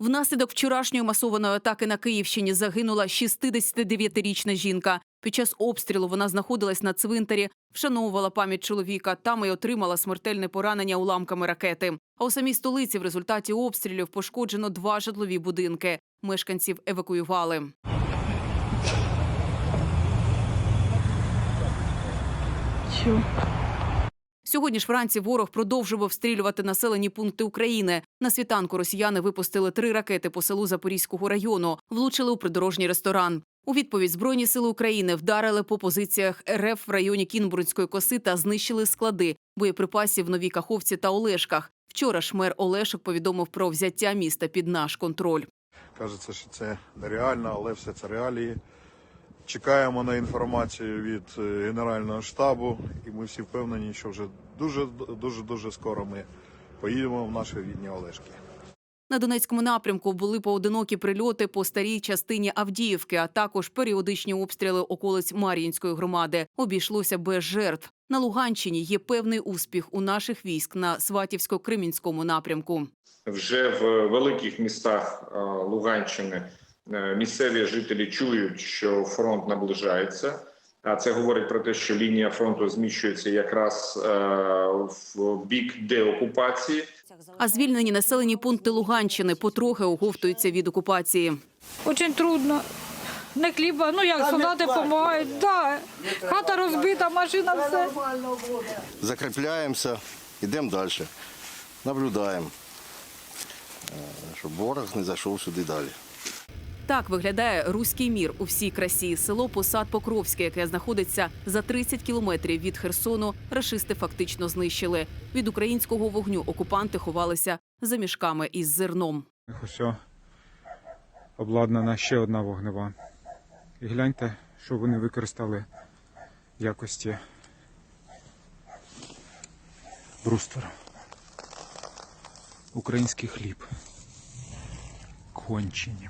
Внаслідок вчорашньої масованої атаки на Київщині загинула 69-річна жінка. Під час обстрілу вона знаходилась на цвинтарі, вшановувала пам'ять чоловіка. Там і отримала смертельне поранення уламками ракети. А у самій столиці в результаті обстрілів пошкоджено два житлові будинки. Мешканців евакуювали. Сьогодні ж вранці ворог продовжував обстрілювати населені пункти України. На світанку росіяни випустили три ракети по селу Запорізького району, влучили у придорожній ресторан. У відповідь Збройні сили України вдарили по позиціях РФ в районі Кінбурнської коси та знищили склади боєприпасів в Новій Каховці та Олешках. Вчора ж мер Олешок повідомив про взяття міста під наш контроль. Кажеться, що це нереально, але все це реалії. Чекаємо на інформацію від е, Генерального штабу, і ми всі впевнені, що вже дуже дуже дуже скоро ми поїдемо в наші рідні Олешки. На Донецькому напрямку були поодинокі прильоти по старій частині Авдіївки, а також періодичні обстріли околиць Мар'їнської громади. Обійшлося без жертв. На Луганщині є певний успіх у наших військ на Сватівсько-Кремінському напрямку. вже в великих містах е, Луганщини місцеві жителі чують, що фронт наближається. А це говорить про те, що лінія фронту зміщується якраз е, в бік деокупації. А звільнені населені пункти Луганщини потрохи оговтуються від окупації. Очень трудно. Не хліба, ну як солдати допомагають. Да. Хата розбита, машина, все. закріпляємося, йдемо далі, наблюдаємо, е, щоб ворог не зайшов сюди далі. Так виглядає руський мір у всій красі. Село Посад Покровське, яке знаходиться за 30 кілометрів від Херсону, рашисти фактично знищили. Від українського вогню окупанти ховалися за мішками із зерном. усе обладнана ще одна вогнева. І гляньте, що вони використали в якості бруствера. Український хліб. Кончені.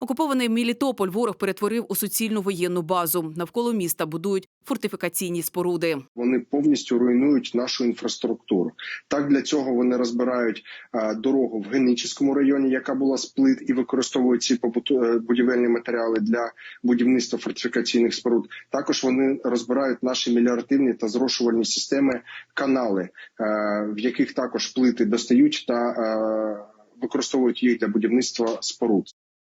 Окупований Мілітополь ворог перетворив у суцільну воєнну базу. Навколо міста будують фортифікаційні споруди. вони повністю руйнують нашу інфраструктуру. Так для цього вони розбирають е, дорогу в Генічеському районі, яка була сплит, і використовують ці е, будівельні матеріали для будівництва фортифікаційних споруд. Також вони розбирають наші меліоративні та зрошувальні системи, канали, е, в яких також плити достають та використовують їх для будівництва споруд.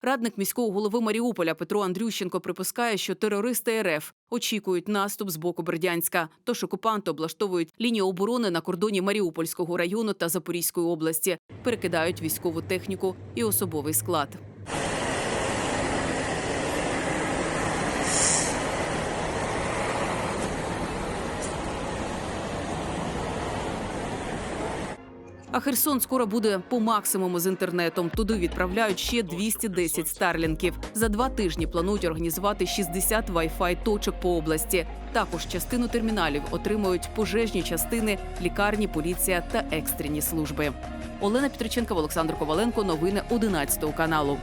Радник міського голови Маріуполя Петро Андрющенко припускає, що терористи РФ очікують наступ з боку Бердянська. Тож окупанти облаштовують лінію оборони на кордоні Маріупольського району та Запорізької області, перекидають військову техніку і особовий склад. А Херсон скоро буде по максимуму з інтернетом. Туди відправляють ще 210 старлінків. За два тижні планують організувати 60 Wi-Fi точок по області. Також частину терміналів отримують пожежні частини, лікарні, поліція та екстрені служби. Олена Петриченко, Олександр Коваленко. Новини 11 каналу.